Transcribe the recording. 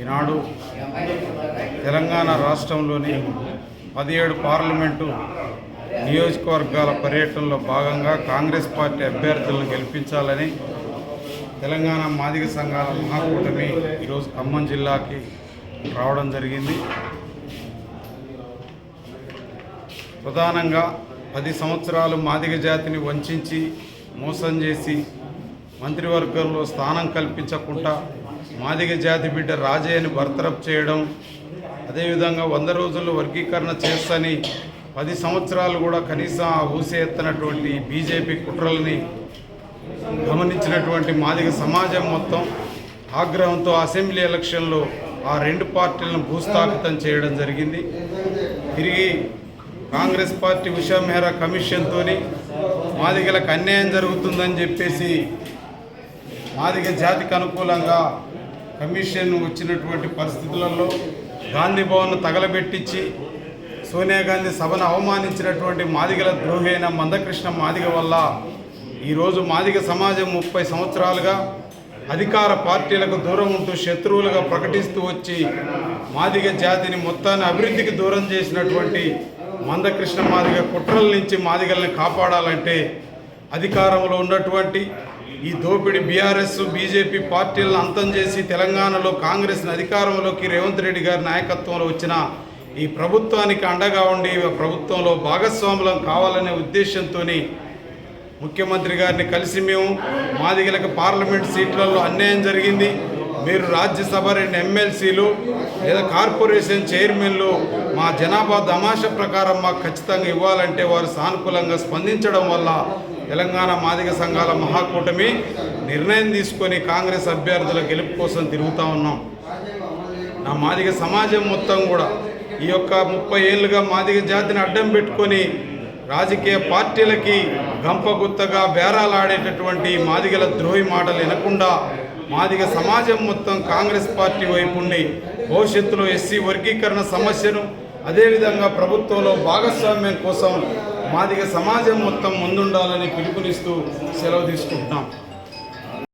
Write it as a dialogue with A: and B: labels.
A: ఈనాడు తెలంగాణ రాష్ట్రంలోని పదిహేడు పార్లమెంటు నియోజకవర్గాల పర్యటనలో భాగంగా కాంగ్రెస్ పార్టీ అభ్యర్థులను గెలిపించాలని తెలంగాణ మాదిగ సంఘాల మహాకూటమి ఈరోజు ఖమ్మం జిల్లాకి రావడం జరిగింది. ప్రధానంగా పది సంవత్సరాలు మాదిగ జాతిని వంచి మోసం చేసి మంత్రివర్గంలో స్థానం కల్పించకుండా మాదిగ జాతి బిడ్డ రాజయ్యని బర్తరఫ్ చేయడం అదేవిధంగా వంద రోజుల్లో వర్గీకరణ చేస్తని పది సంవత్సరాలు కూడా కనీసం ఆ ఊసే ఎత్తనటువంటి బీజేపీ కుట్రల్ని గమనించినటువంటి మాదిగ సమాజం మొత్తం ఆగ్రహంతో అసెంబ్లీ ఎలక్షన్లో ఆ రెండు పార్టీలను భూస్థాపితం చేయడం జరిగింది. తిరిగి కాంగ్రెస్ పార్టీ ఉషా మెహ్రా కమిషన్తో మాదిగలకు అన్యాయం జరుగుతుందని చెప్పేసి మాదిగ జాతికి అనుకూలంగా కమిషన్ వచ్చినటువంటి పరిస్థితులలో గాంధీ భవన్ తగలబెట్టించి సోనియా గాంధీ సభను అవమానించినటువంటి మాదిగల ద్రోహి అయిన మందకృష్ణ మాదిగ వల్ల ఈరోజు మాదిగ సమాజం ముప్పై సంవత్సరాలుగా అధికార పార్టీలకు దూరం ఉంటూ శత్రువులుగా ప్రకటిస్తూ వచ్చి మాదిగ జాతిని మొత్తాన్ని అభివృద్ధికి దూరం చేసినటువంటి మందకృష్ణ మాదిగ కుట్రల నుంచి మాదిగల్ని కాపాడాలంటే అధికారంలో ఉన్నటువంటి ఈ దోపిడి బీఆర్ఎస్ బీజేపీ పార్టీలను అంతం చేసి తెలంగాణలో కాంగ్రెస్ని అధికారంలోకి రేవంత్ రెడ్డి గారి నాయకత్వంలో వచ్చిన ఈ ప్రభుత్వానికి అండగా ఉండి ప్రభుత్వంలో భాగస్వాములం కావాలనే ఉద్దేశంతో ముఖ్యమంత్రి గారిని కలిసి మేము మాదిగలకు పార్లమెంట్ సీట్లలో అన్యాయం జరిగింది. మీరు రాజ్యసభ రెండు ఎమ్మెల్సీలు లేదా కార్పొరేషన్ చైర్మన్లు మా జనాభా దమాష ప్రకారం మాకు ఖచ్చితంగా ఇవ్వాలంటే వారు సానుకూలంగా స్పందించడం వల్ల తెలంగాణ మాదిగ సంఘాల మహాకూటమి నిర్ణయం తీసుకొని కాంగ్రెస్ అభ్యర్థుల గెలుపు కోసం తిరుగుతూ ఉన్నాం. నా మాదిగ సమాజం మొత్తం కూడా ఈ యొక్క ముప్పై ఏళ్ళుగా మాదిగ జాతిని అడ్డం పెట్టుకొని రాజకీయ పార్టీలకి గంపగుత్తగా బేరాలాడేటటువంటి మాదిగల ద్రోహి మాటలు వినకుండా మాదిగ సమాజం మొత్తం కాంగ్రెస్ పార్టీ వైపు ఉండి భవిష్యత్తులో ఎస్సీ వర్గీకరణ సమస్యను అదేవిధంగా ప్రభుత్వంలో భాగస్వామ్యం కోసం మాదిగ సమాజం మొత్తం ముందుండాలని పిలుపునిస్తూ సెలవు తీసుకుంటున్నాం.